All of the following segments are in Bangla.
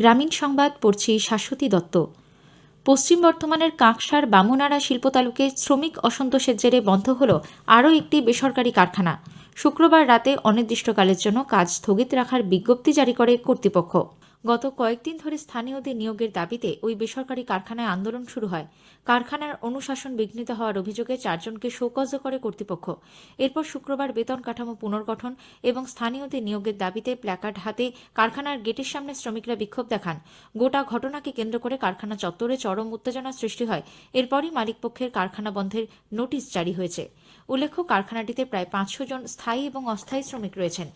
গ্রামীণ সংবাদ পড়ছি শাশ্বতী দত্ত। পশ্চিম বর্ধমানের কাঁকসার বামুনাড়া শিল্প তালুকে শ্রমিক অসন্তোষের জেরে বন্ধ হল আরও একটি বেসরকারি কারখানা। শুক্রবার রাতে অনির্দিষ্টকালের জন্য কাজ স্থগিত রাখার বিজ্ঞপ্তি জারি করে কর্তৃপক্ষ। গত কয়েকদিন ধরে স্থানীয়দের নিয়োগের দাবিতে ওই বেসরকারি কারখানায় আন্দোলন শুরু হয়। কারখানার অনুশাসন বিঘ্নিত হওয়ার অভিযোগে চারজনকে শোকজ করে কর্তৃপক্ষ। এরপর শুক্রবার বেতন কাঠামো পুনর্গঠন এবং স্থানীয়দের নিয়োগের দাবিতে প্ল্যাকার্ড হাতে কারখানার গেটের সামনে শ্রমিকরা বিক্ষোভ দেখান। গোটা ঘটনাকে কেন্দ্র করে কারখানা চত্বরে চরম উত্তেজনা সৃষ্টি হয়। এরপরই মালিকপক্ষের কারখানা বন্ধের নোটিশ জারি হয়েছে। উল্লেখ্য, কারখানাটিতে প্রায় পাঁচশো জন স্থায়ী এবং অস্থায়ী শ্রমিক রয়েছেন।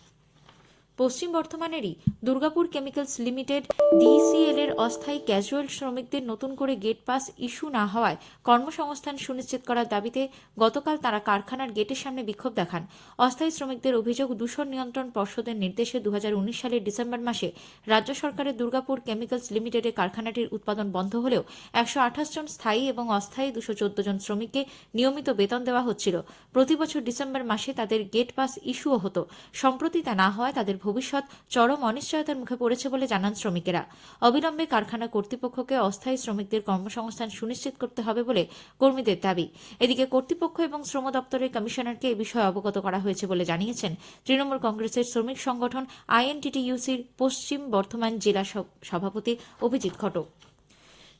পশ্চিম বর্ধমানেরই দুর্গাপুর কেমিক্যালস লিমিটেড ডিসিএল এর অস্থায়ী ক্যাজুয়াল শ্রমিকদের নতুন করে গেট পাস ইস্যু না হওয়ায় কর্মসংস্থান সুনিশ্চিত করার দাবিতে গতকাল তারা কারখানার গেটের সামনে বিক্ষোভ দেখান। অস্থায়ী শ্রমিকদের অভিযোগ দূষণ নিয়ন্ত্রণ পর্ষদের নির্দেশে দু হাজার উনিশ সালের ডিসেম্বর মাসে রাজ্য সরকারের দুর্গাপুর কেমিক্যালস লিমিটেডের কারখানাটির উৎপাদন বন্ধ হলেও একশো আঠাশ জন স্থায়ী এবং অস্থায়ী দুশো জন শ্রমিককে নিয়মিত বেতন দেওয়া হচ্ছিল। প্রতি বছর ডিসেম্বর মাসে তাদের গেট পাস ইস্যুও হতো। সম্প্রতি তা না হওয়ায় তাদের ভবিষ্যৎ চরম অনিশ্চয়তার মুখে পড়েছে বলে জানান শ্রমিকেরা। অবিলম্বে কারখানা কর্তৃপক্ষকে অস্থায়ী শ্রমিকদের কর্মসংস্থান সুনিশ্চিত করতে হবে বলে কর্মীদের দাবি। এদিকে কর্তৃপক্ষ এবং শ্রম দপ্তরের কমিশনারকে এ বিষয়ে অবগত করা হয়েছে বলে জানিয়েছেন তৃণমূল কংগ্রেসের শ্রমিক সংগঠন আইএনটিটিইউসির পশ্চিম বর্ধমান জেলা সভাপতি অভিজিৎ ঘটক।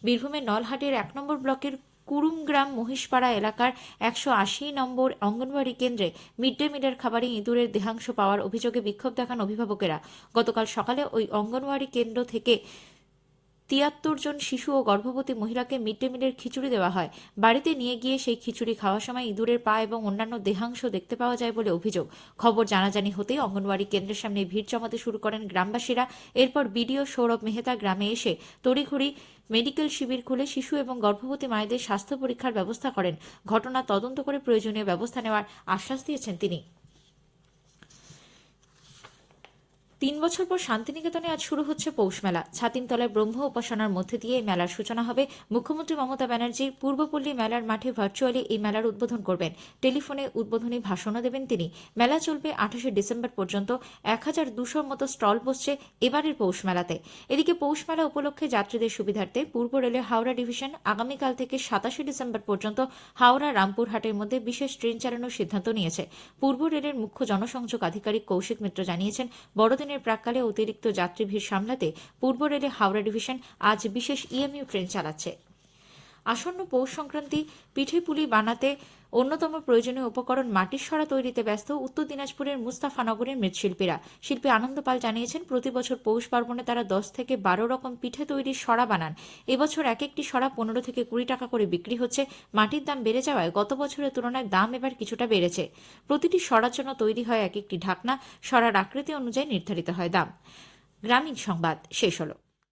বীরভূমের নলহাটের এক নম্বর ব্লকের কুরুমগ্রাম মহিষপাড়া এলাকার একশো আশি নম্বর অঙ্গনওয়াড়ি কেন্দ্রে মিড ডে মিলের খাবারে ইঁদুরের দেহাংশ পাওয়ার অভিযোগে বিক্ষোভ দেখান অভিভাবকেরা। গতকাল সকালে ওই অঙ্গনওয়াড়ি কেন্দ্র থেকে তিয়াত্তর জন শিশু ও গর্ভবতী মহিলাকে মিড ডে মিলের খিচুড়ি দেওয়া হয়। বাড়িতে নিয়ে গিয়ে সেই খিচুড়ি খাওয়ার সময় ইঁদুরের পা এবং অন্যান্য দেহাংশ দেখতে পাওয়া যায় বলে অভিযোগ। খবর জানাজানি হতেই অঙ্গনওয়াড়ি কেন্দ্রের সামনে ভিড় জমাতে শুরু করেন গ্রামবাসীরা। এরপর বিডিও সৌরভ মেহতা গ্রামে এসে তড়িঘড়ি মেডিকেল শিবির খুলে শিশু এবং গর্ভবতী মায়েদের স্বাস্থ্য পরীক্ষার ব্যবস্থা করেন। ঘটনা তদন্ত করে প্রয়োজনীয় ব্যবস্থা নেওয়ার আশ্বাস দিয়েছেন তিনি। তিন বছর পর শান্তিনিকেতনে আজ শুরু হচ্ছে পৌষ মেলা। ছাতিমতলায় ব্রহ্ম উপাসনার মধ্যে দিয়ে এই মেলার সূচনা হবে। মুখ্যমন্ত্রী মমতা ব্যানার্জি পূর্বপল্লী মেলার মাঠে ভার্চুয়ালি এই মেলার উদ্বোধন করবেন। টেলিফোনে উদ্বোধনী ভাষণও দেবেন তিনি। মেলা চলবে আঠাশে ডিসেম্বর পর্যন্ত। এক হাজার দুশোর মতো স্টল বসছে এবারের পৌষ মেলাতে। এদিকে পৌষ মেলা উপলক্ষে যাত্রীদের সুবিধার্থে পূর্ব রেলের হাওড়া ডিভিশন আগামীকাল থেকে সাতাশে ডিসেম্বর পর্যন্ত হাওড়া রামপুরহাটের মধ্যে বিশেষ ট্রেন চালানোর সিদ্ধান্ত নিয়েছে। পূর্ব রেলের মুখ্য জনসংযোগ আধিকারিক কৌশিক মিত্র জানিয়েছেন বড়দিনের প্রাককালে অতিরিক্ত যাত্রী ভিড় সামলাতে পূর্ব রেলে হাওড়া ডিভিশন আজ বিশেষ ইএমইউ ট্রেন চালাচ্ছে। আসন্ন পৌষ সংক্রান্তি পিঠে পুলি বানাতে অন্যতম প্রয়োজনীয় উপকরণ মাটির সরা তৈরিতে ব্যস্ত উত্তর দিনাজপুরের মুস্তাফানগরের মৃৎশিল্পীরা। শিল্পী আনন্দ পাল জানিয়েছেন, প্রতি বছর পৌষ পার্বণে তারা দশ থেকে বারো রকম পিঠে তৈরির সরা বানান। এবছর এক একটি সরা পনেরো থেকে কুড়ি টাকা করে বিক্রি হচ্ছে। মাটির দাম বেড়ে যাওয়ায় গত বছরের তুলনায় দাম এবার কিছুটা বেড়েছে। প্রতিটি সরার জন্য তৈরি হয় এক একটি ঢাকনা। সরার আকৃতি অনুযায়ী নির্ধারিত হয় দাম। গ্রামীণ সংবাদ, শেষ হলো।